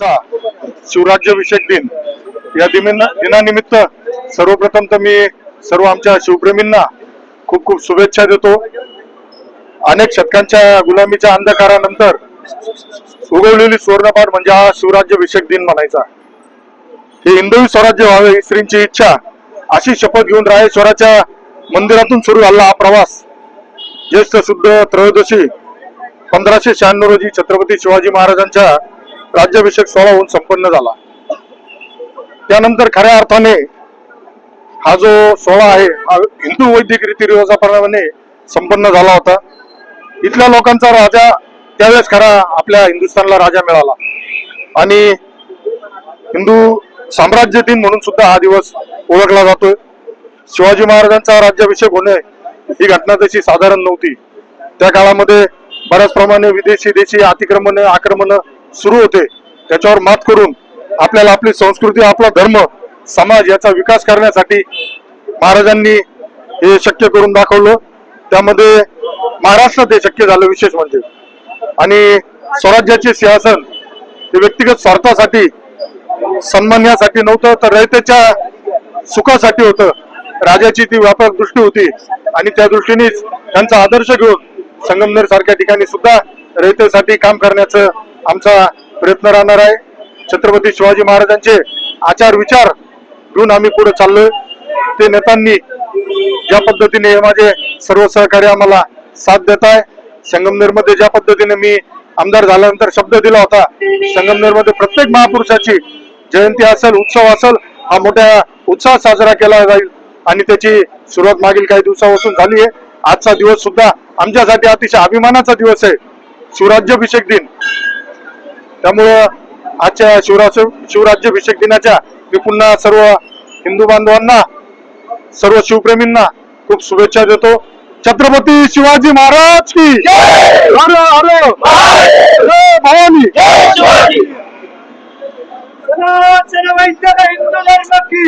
चा शिवराज्याभिषेक दिन. या दिनानिमित्त सर्वप्रथम तर मी सर्व आमच्या शिवप्रेमींना खूप खूप शुभेच्छा देतो. अनेक शतकांच्या गुलामीच्या अंधकारानंतर उगवलेली सुवर्णपाठ म्हणजे हा शिवराज्याभिषेक दिन म्हणायचा. हे हिंदवी स्वराज्य व्हावे ही श्रींची इच्छा. अशी शपथ घेऊन रायेश्वराच्या मंदिरातून सुरू झाला हा प्रवास. ज्येष्ठ शुद्ध त्रयोदशी पंधराशे शहाण्णव रोजी छत्रपती शिवाजी महाराजांच्या राज्याभिषेक सोहळा होऊन संपन्न झाला. त्यानंतर खऱ्या अर्थाने हा जो सोहळा आहे हा हिंदू वैदिक रीतिरिवाजाप्रमाणे संपन्न झाला होता. इथल्या लोकांचा राजा त्यावेळेस खरा आपल्या हिंदुस्थानला राजा मिळाला. आणि हिंदू साम्राज्य दिन म्हणून सुद्धा हा दिवस ओळखला जातोय. शिवाजी महाराजांचा राज्याभिषेक होणे ही घटना तशी साधारण नव्हती. त्या काळामध्ये बऱ्याच प्रमाणे विदेशी देशी अतिक्रमण आक्रमण सुरू होते. त्याच्यावर मात करून आपल्याला आपली संस्कृती आपला धर्म समाज याचा विकास करण्यासाठी महाराजांनी हे शक्य करून दाखवलं. त्यामध्ये महाराष्ट्रात हे शक्य झालं विशेष म्हणजे. आणि स्वराज्याचे सिंहासन हे व्यक्तिगत स्वार्थासाठी सन्मान्यासाठी नव्हतं तर रयतेच्या सुखासाठी होतं. राजाची ती व्यापक दृष्टी होती आणि त्या दृष्टीनेच त्यांचा आदर्श घेऊन संगमनेर सारख्या ठिकाणी सुद्धा रयतेसाठी काम करण्याचं आमचा प्रयत्न राहणार आहे. छत्रपती शिवाजी महाराजांचे आचार विचार घेऊन आम्ही पुढे चाललोय. ते नेत्यांनी ज्या पद्धतीने हे माझे सर्व सहकारी आम्हाला साथ देत आहे संगमनेरमध्ये ज्या पद्धतीने मी आमदार झाल्यानंतर शब्द दिला होता संगमनेरमध्ये प्रत्येक महापुरुषाची जयंती असेल उत्सव असेल हा मोठ्या उत्साहात साजरा केला जाईल आणि त्याची सुरुवात मागील काही दिवसापासून झाली आहे. आजचा दिवस सुद्धा आमच्यासाठी अतिशय अभिमानाचा दिवस आहे. सुराज्याभिषेक दिन. त्यामुळं आजच्या शिवराज शिवराज्याभिषेक दिनाच्या मी पुन्हा सर्व हिंदू बांधवांना सर्व शिवप्रेमींना खूप शुभेच्छा देतो. छत्रपती शिवाजी महाराज की हर हर जय भवानी हिंदू धर्म की